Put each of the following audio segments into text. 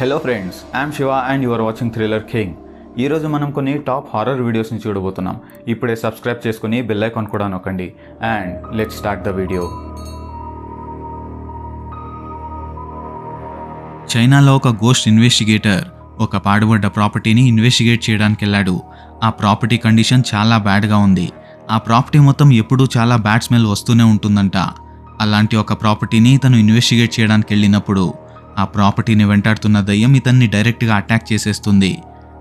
Hello friends I'm Shiva and you're watching thriller king ఈరోజు మనం కొన్ని టాప్ హారర్ వీడియోస్ని చూడబోతున్నాం. ఇప్పుడే సబ్స్క్రైబ్ చేసుకుని బెల్ ఐకాన్ కూడా నొక్కండి. And let start the video చైనాలో ఒక గోస్ట్ ఇన్వెస్టిగేటర్ ఒక పాడుబడ్డ ప్రాపర్టీని ఇన్వెస్టిగేట్ చేయడానికి వెళ్ళాడు. ఆ ప్రాపర్టీ కండిషన్ చాలా బ్యాడ్గా ఉంది. ఆ ప్రాపర్టీ మొత్తం ఎప్పుడూ చాలా బ్యాడ్ స్మెల్ వస్తూనే ఉంటుందంట. అలాంటి ఒక ప్రాపర్టీని తను ఇన్వెస్టిగేట్ చేయడానికి వెళ్ళినప్పుడు ఆ ప్రాపర్టీని వెంటాడుతున్న దయ్యం ఇతన్ని డైరెక్ట్గా అటాక్ చేసేస్తుంది.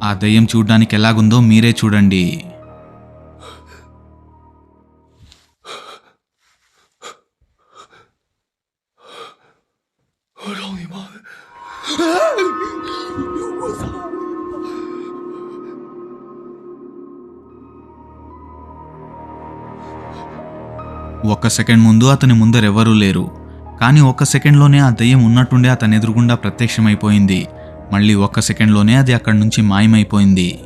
ఆ దయ్యం చూడడానికి ఎలాగుందో మీరే చూడండి. ఒక్క సెకండ్ ముందు అతని ముందరెవరూ లేరు. కానీ ఒక్క సెకండ్లోనే ఆ దయ్యం ఉన్నట్టుండే అతని ఎదురుగుండా ప్రత్యక్షమైపోయింది. మళ్ళీ ఒక్క సెకండ్లోనే అది అక్కడి నుంచి మాయమైపోయింది.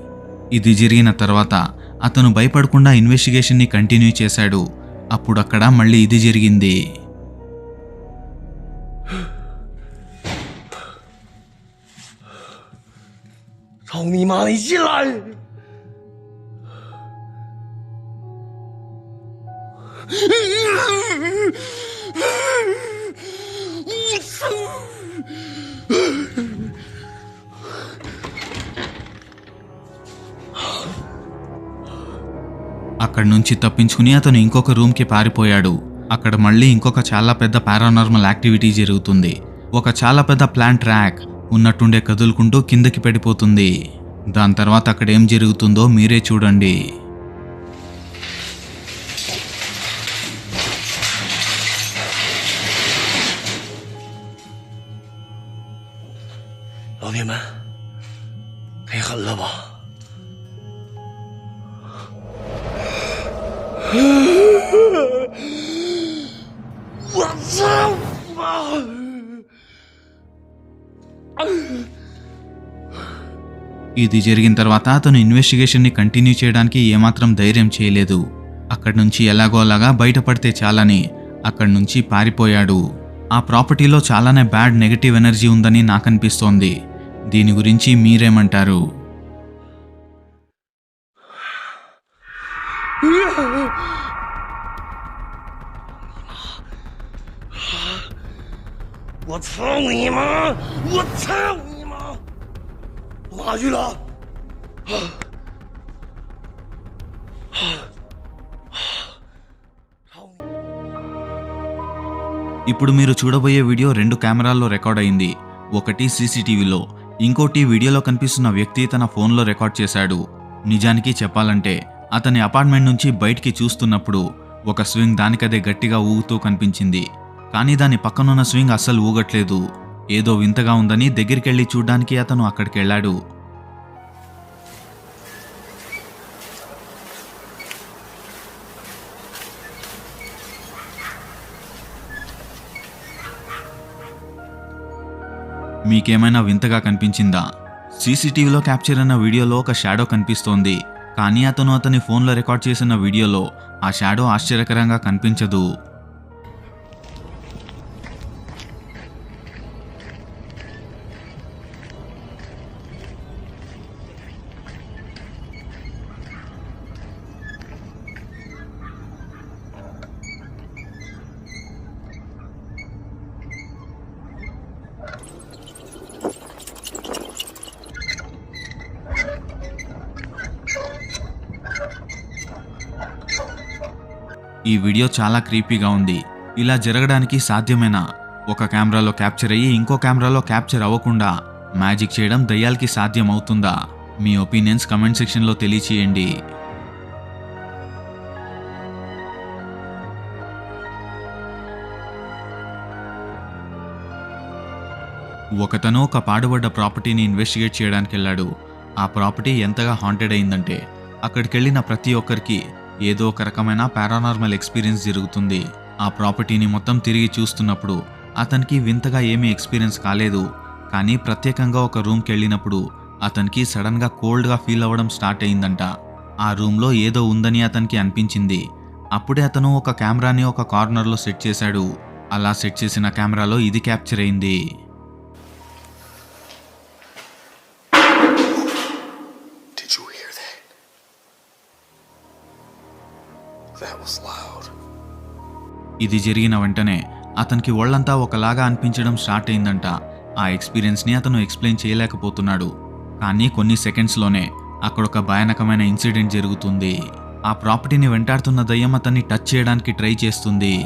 ఇది జరిగిన తర్వాత అతను భయపడకుండా ఇన్వెస్టిగేషన్ని కంటిన్యూ చేశాడు. అప్పుడు అక్కడ మళ్ళీ ఇది జరిగింది. అక్కడి నుంచి తప్పించుకుని అతను ఇంకొక రూమ్కి పారిపోయాడు. అక్కడ మళ్ళీ ఇంకొక చాలా పెద్ద పారానార్మల్ యాక్టివిటీ జరుగుతుంది. ఒక చాలా పెద్ద ప్లాంట్ ట్రాక్ ఉన్నట్టుండే కదులుకుంటూ కిందకి పడిపోతుంది. దాని తర్వాత అక్కడ ఏం జరుగుతుందో మీరే చూడండి. 老铁们，太狠了吧！我操妈！ ఇది జరిగిన తర్వాత అతను ఇన్వెస్టిగేషన్ని కంటిన్యూ చేయడానికి ఏమాత్రం ధైర్యం చేయలేదు అక్కడి నుంచి ఎలాగో అలాగా బయటపడితే చాలని అక్కడి నుంచి పారిపోయాడు ఆ ప్రాపర్టీలో చాలానే బ్యాడ్ నెగటివ్ ఎనర్జీ ఉందని నాకనిపిస్తోంది దీని గురించి మీరేమంటారు 我操你妈！我操你妈！我哪去了？啊！ ఇప్పుడు మీరు చూడబోయే వీడియో రెండు కెమెరాల్లో రికార్డ్ అయింది ఒకటి సీసీటీవీలో ఇంకోటి వీడియోలో కనిపిస్తున్న వ్యక్తి తన ఫోన్లో రికార్డ్ చేశాడు. నిజానికి చెప్పాలంటే అతని అపార్ట్మెంట్ నుంచి బయటికి చూస్తున్నప్పుడు ఒక స్వింగ్ దానికదే గట్టిగా ఊగుతూ కనిపించింది. కానీ దాని పక్కనున్న స్వింగ్ అస్సలు ఊగట్లేదు. ఏదో వింతగా ఉందని దగ్గరికెళ్ళి చూడ్డానికి అతను అక్కడికి వెళ్ళాడు మీకేమైనా వింతగా కనిపించిందా? సీసీటీవీలో క్యాప్చర్ అయిన వీడియోలో ఒక షాడో కనిపిస్తోంది. కానీ అతను అతని ఫోన్లో రికార్డ్ చేసిన వీడియోలో ఆ షాడో ఆశ్చర్యకరంగా కనిపించదు. ఈ వీడియో చాలా క్రీపీగా ఉంది. ఇలా జరగడానికి సాధ్యమేనా? ఒక కెమెరాలో క్యాప్చర్ అయ్యి ఇంకో కెమెరాలో క్యాప్చర్ అవ్వకుండా మ్యాజిక్ చేయడం దయ్యాలకి సాధ్యం అవుతుందా మీ ఒపీనియన్స్ కమెంట్ సెక్షన్లో తెలియచేయండి. ఒకతను ఒక పాడుబడ్డ ప్రాపర్టీని ఇన్వెస్టిగేట్ చేయడానికి వెళ్ళాడు ఆ ప్రాపర్టీ ఎంతగా హాంటెడ్ అయిందంటే అక్కడికి వెళ్ళిన ప్రతి ఒక్కరికి ఏదో ఒక రకమైన పారానార్మల్ ఎక్స్పీరియన్స్ జరుగుతుంది. ఆ ప్రాపర్టీని మొత్తం తిరిగి చూస్తున్నప్పుడు అతనికి వింతగా ఏమీ ఎక్స్పీరియన్స్ కాలేదు. కానీ ప్రత్యేకంగా ఒక రూమ్కి వెళ్ళినప్పుడు అతనికి సడన్గా కోల్డ్గా ఫీల్ అవ్వడం స్టార్ట్ అయిందంట ఆ రూమ్లో ఏదో ఉందని అతనికి అనిపించింది. అప్పుడే అతను ఒక కెమెరాని ఒక కార్నర్లో సెట్ చేశాడు. అలా సెట్ చేసిన కెమెరాలో ఇది క్యాప్చర్ అయింది. ఇది జరిగిన వెంటనే అతనికి ఒళ్ళంతా ఒకలాగా అనిపించడం స్టార్ట్ అయిందంట. ఆ ఎక్స్పీరియన్స్ని అతను ఎక్స్ప్లెయిన్ చేయలేకపోతున్నాడు. కానీ కొన్ని సెకండ్స్లోనే అక్కడ ఒక భయానకమైన ఇన్సిడెంట్ జరుగుతుంది. ఆ ప్రాపర్టీని వెంటాడుతున్న దయ్యం అతన్ని టచ్ చేయడానికి ట్రై చేస్తుంది.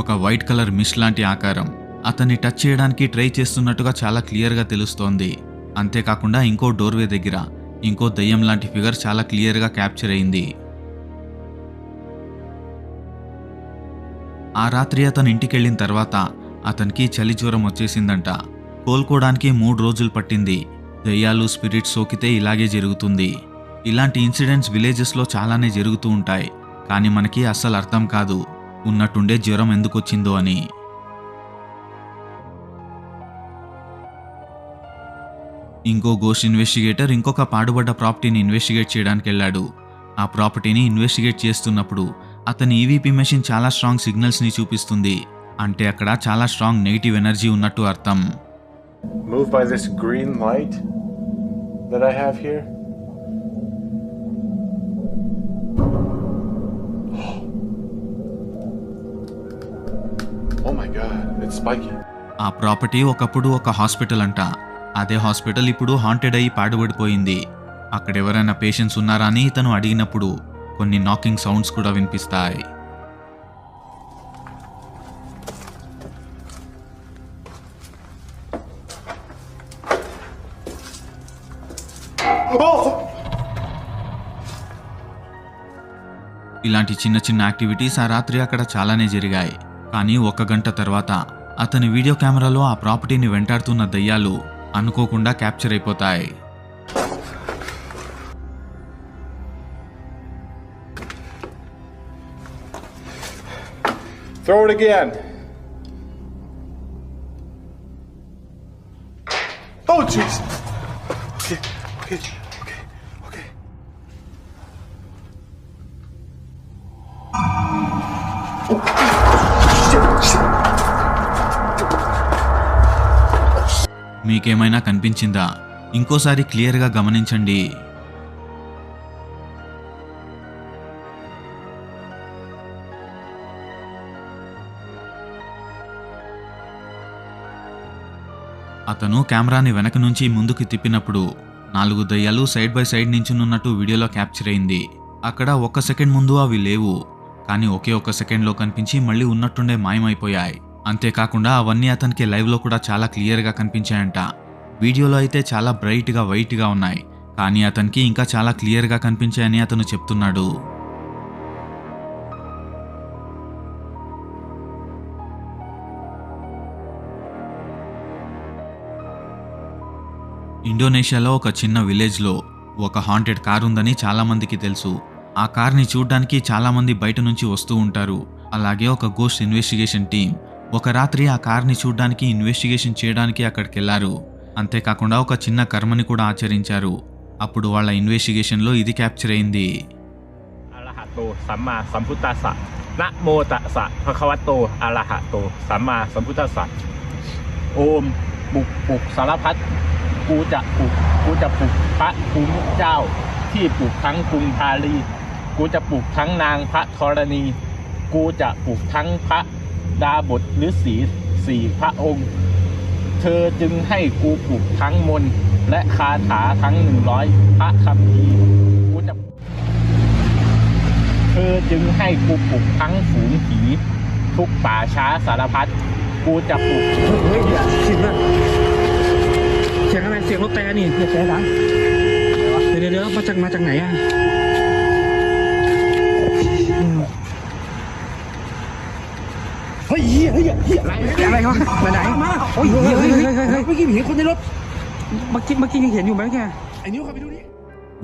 ఒక వైట్ కలర్ మిష్ లాంటి ఆకారం. అతన్ని టచ్ చేయడానికి ట్రై చేస్తున్నట్టుగా చాలా క్లియర్గా తెలుస్తోంది. అంతేకాకుండా ఇంకో డోర్వే దగ్గర ఇంకో దయ్యం లాంటి ఫిగర్ చాలా క్లియర్గా క్యాప్చర్ అయింది. ఆ రాత్రి అతను ఇంటికెళ్ళిన తర్వాత అతనికి చలి జ్వరం వచ్చేసిందంట. కోలుకోవడానికి మూడు రోజులు పట్టింది. దయ్యాలు స్పిరిట్స్ సోకితే ఇలాగే జరుగుతుంది. ఇలాంటి ఇన్సిడెంట్స్ విలేజెస్లో చాలానే జరుగుతూ ఉంటాయి. కానీ మనకి అస్సలు అర్థం కాదు. ఉన్నట్టుండే జ్వరం ఎందుకు వచ్చిందో అని. ఇంకో గోస్ట్ ఇన్వెస్టిగేటర్ ఇంకొక పాడుబడ్డ ప్రాపర్టీని ఇన్వెస్టిగేట్ చేయడానికి వెళ్ళాడు ఆ ప్రాపర్టీని ఇన్వెస్టిగేట్ చేస్తున్నప్పుడు అతని ఈవీపీ మెషిన్ చాలా స్ట్రాంగ్ సిగ్నల్స్ని చూపిస్తుంది. అంటే అక్కడ చాలా స్ట్రాంగ్ నెగిటివ్ ఎనర్జీ ఉన్నట్టు అర్థం. Moved by this green light that I have here. It's spiky. ఆ ప్రాపర్టీ ఒకప్పుడు ఒక హాస్పిటల్ అంట. అదే హాస్పిటల్ ఇప్పుడు హాంటెడ్ అయి పాడుబడిపోయింది. అక్కడ ఎవరైనా పేషెంట్స్ ఉన్నారా అని ఇతను అడిగినప్పుడు కొన్ని నాకింగ్ సౌండ్స్ కూడా వినిపిస్తాయి. ఇలాంటి చిన్న చిన్న యాక్టివిటీస్ ఆ రాత్రి అక్కడ చాలానే జరిగాయి. కానీ ఒక గంట తర్వాత అతని వీడియో కెమెరాలో ఆ ప్రాపర్టీని వెంటాడుతున్న దయ్యాలు అనుకోకుండా క్యాప్చర్ అయిపోతాయి Throw it again. Oh Okay, okay, okay, okay. Oh. మీకేమైనా కనిపించిందా? ఇంకోసారి క్లియర్గా గమనించండి. అతను కెమెరాని వెనక నుంచి ముందుకు తిప్పినప్పుడు నాలుగు దయ్యాలు సైడ్ బై సైడ్ నించునున్నట్టు వీడియోలో క్యాప్చర్ అయింది. అక్కడ ఒక్క సెకండ్ ముందు అవి లేవు కానీ ఒకే ఒక్క సెకండ్లో కనిపించి మళ్ళీ ఉన్నట్టుండే మాయమైపోయాయి. అంతేకాకుండా అవన్నీ అతనికి లైవ్లో కూడా చాలా క్లియర్గా కనిపించాయంట. వీడియోలో అయితే చాలా బ్రైట్గా వైట్గా ఉన్నాయి. కానీ అతనికి ఇంకా చాలా క్లియర్గా కనిపించాయని అతను చెప్తున్నాడు. ఇండోనేషియాలో ఒక చిన్న విలేజ్లో ఒక హాంటెడ్ కార్ ఉందని చాలామందికి తెలుసు. ఆ కార్ని చూడ్డానికి చాలామంది బయట నుంచి వస్తూ ఉంటారు. అలాగే ఒక గోస్ట్ ఇన్వెస్టిగేషన్ టీం ఒక రాత్రి ఆ కార్ని చూడ్డానికి ఇన్వెస్టిగేషన్ చేయడానికి అక్కడికి వెళ్లారు అంతేకాకుండా ఒక చిన్న కర్మని కూడా ఆచరించారు అప్పుడు వాళ్ళ ఇన్వెస్టిగేషన్లో ఇది క్యాప్చర్ అయింది อะระหะโตสัมมาสัมพุทธัสสะนะโมตัสสะภะคะวะโตอะระหะโตสัมมาสัมพุทธัสสะโอมปุกปุกสารพัดกูจะปลุกกูจะปลุกพระภูมิเจ้า ที่ปลุกทั้งกรุงพาลี กูจะปลุกทั้งนางพระธรณี กูจะปลุกทั้งพระ ดาบทหรือสีสี่พระองค์ เธอจึงให้กูปลุกทั้งมนและคาถาทั้งหนึ่งร้อยพระคำพีร์กูจะเธอจึงให้กูปลุกทั้งฝูงผีทุกป่าช้าสารพัดกูจะปลุกเฮ้ยเดี๋ยเสียงอะไรเสียงอะไรเสียงรถแต่นี่เสียงดังเดี๋ยวเดี๋ยวเดี๋ยวมาจากมาจากไหนอะ เฮ้ยเฮียเฮียเฮียอะไรอะไร วะไปไหนมาโอ้ยเฮ้ยเฮ้ยเฮ้ยเฮ้ยเฮ้ยเมื่อกี้เห็นคนในรถเมื่อกี้เมื่อกี้ยังเห็นอยู่ไหมแก ไอ้นิ้วเข้าไปดูดิ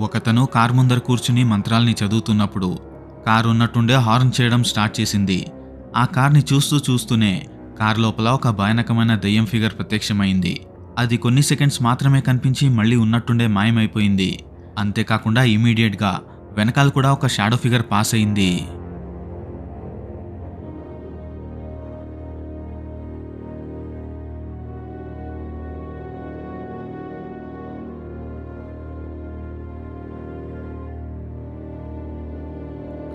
ఒకతను కార్ ముందర కూర్చుని మంత్రాల్ని చదువుతున్నప్పుడు కారు ఉన్నట్టుండే హార్న్ చేయడం స్టార్ట్ చేసింది ఆ కార్ని చూస్తూ చూస్తూనే కార్ లోపల ఒక భయానకమైన దెయ్యం ఫిగర్ ప్రత్యక్షమైంది అది కొన్ని సెకండ్స్ మాత్రమే కనిపించి మళ్ళీ ఉన్నట్టుండే మాయమైపోయింది అంతేకాకుండా ఇమీడియట్గా వెనకాల కూడా ఒక షాడో ఫిగర్ పాస్ అయింది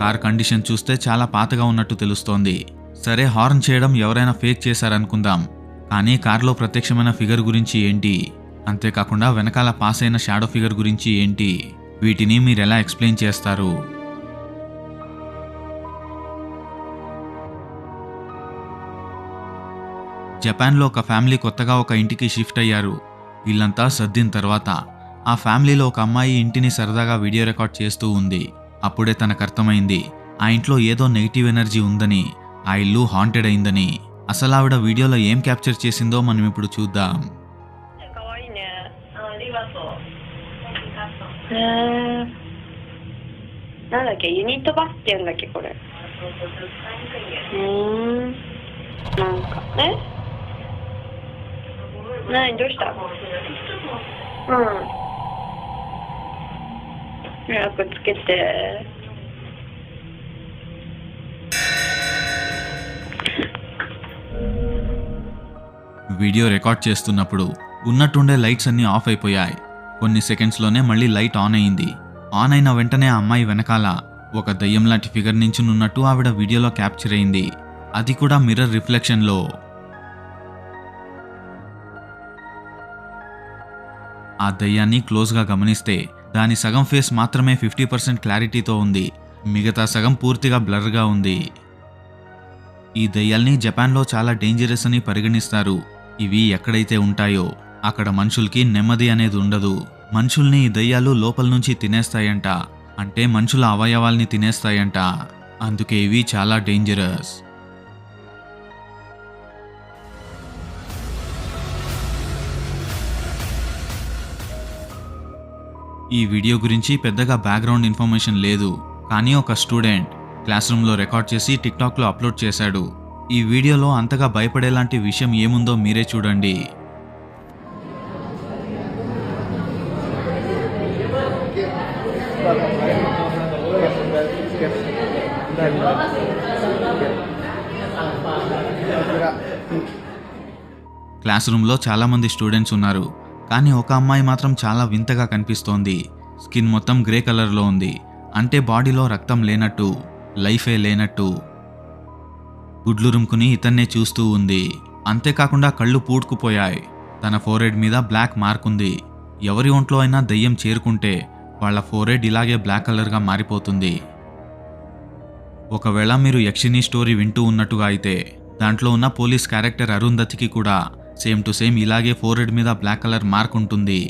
కార్ కండిషన్ చూస్తే చాలా పాతగా ఉన్నట్టు తెలుస్తోంది. సరే హార్న్ చేయడం ఎవరైనా ఫేక్ చేశారనుకుందాం. కానీ కార్లో ప్రత్యక్షమైన ఫిగర్ గురించి ఏంటి? అంతేకాకుండా వెనకాల పాస్ అయిన షాడో ఫిగర్ గురించి ఏంటి? వీటిని మీరు ఎలా ఎక్స్ప్లెయిన్ చేస్తారు? జపాన్లో ఒక ఫ్యామిలీ కొత్తగా ఒక ఇంటికి షిఫ్ట్ అయ్యారు. వీళ్ళంతా సర్దిన తర్వాత ఆ ఫ్యామిలీలో ఒక అమ్మాయి ఇంటిని సరదాగా వీడియో రికార్డ్ చేస్తూ ఉంది. అప్పుడే తనకు అర్థమైంది ఆ ఇంట్లో ఏదో నెగిటివ్ ఎనర్జీ ఉందని ఆ ఇల్లు హాంటెడ్ అయిందని అసలు ఆవిడ వీడియోలో ఏం క్యాప్చర్ చేసిందో మనం ఇప్పుడు చూద్దాం かわいいね。あありがとう。へえ。なんだっけ、ユニットバスって言うんだっけ、これ。うーん。なんか、えなに、どうしたうん。 早くつけて。 వీడియో రికార్డ్ చేస్తున్నప్పుడు ఉన్నట్టుండే లైట్స్ అన్నీ ఆఫ్ అయిపోయాయి కొన్ని సెకండ్స్లోనే మళ్ళీ లైట్ ఆన్ అయింది ఆన్ అయిన వెంటనే ఆ అమ్మాయి వెనకాల ఒక దయ్యం లాంటి ఫిగర్ నించునున్నట్టు ఆవిడ వీడియోలో క్యాప్చర్ అయింది అది కూడా మిర్రర్ రిఫ్లెక్షన్లో ఆ దయ్యాన్ని క్లోజ్గా గమనిస్తే దాని సగం ఫేస్ మాత్రమే ఫిఫ్టీ పర్సెంట్ క్లారిటీతో ఉంది. మిగతా సగం పూర్తిగా బ్లర్గా ఉంది. ఈ దయ్యాల్ని జపాన్లో చాలా డేంజరస్ అని పరిగణిస్తారు. ఇవి ఎక్కడైతే ఉంటాయో అక్కడ మనుషులకి నెమ్మది అనేది ఉండదు. మనుషుల్ని ఈ దయ్యాలు లోపల నుంచి తినేస్తాయంట. అంటే మనుషుల అవయవాల్ని తినేస్తాయంట. అందుకే ఇవి చాలా డేంజరస్. ఈ వీడియో గురించి పెద్దగా బ్యాక్గ్రౌండ్ ఇన్ఫర్మేషన్ లేదు కానీ ఒక స్టూడెంట్ క్లాస్ రూమ్లో రికార్డ్ చేసి టిక్టాక్లో అప్లోడ్ చేశాడు. ఈ వీడియోలో అంతగా భయపడేలాంటి విషయం ఏముందో మీరే చూడండి. క్లాస్ రూమ్లో చాలామంది స్టూడెంట్స్ ఉన్నారు. కానీ ఒక అమ్మాయి మాత్రం చాలా వింతగా కనిపిస్తోంది. స్కిన్ మొత్తం గ్రే కలర్లో ఉంది. అంటే బాడీలో రక్తం లేనట్టు లైఫే లేనట్టు. గుడ్లు రుమ్కుని ఇతన్నే చూస్తూ ఉంది. అంతేకాకుండా కళ్ళు పూడ్కుపోయాయి. తన ఫోరెడ్ మీద బ్లాక్ మార్క్ ఉంది. ఎవరి ఒంట్లో అయినా దయ్యం చేరుకుంటే వాళ్ళ ఫోరెడ్ ఇలాగే బ్లాక్ కలర్గా మారిపోతుంది. ఒకవేళ మీరు యక్షిని స్టోరీ వింటూ ఉన్నట్టుగా అయితే దాంట్లో ఉన్న పోలీస్ క్యారెక్టర్ అరుంధతికి కూడా సేమ్ టు సేమ్ ఇలాగే ఫోర్ హెడ్ మీద బ్లాక్ కలర్ మార్క్ ఉంటుంది.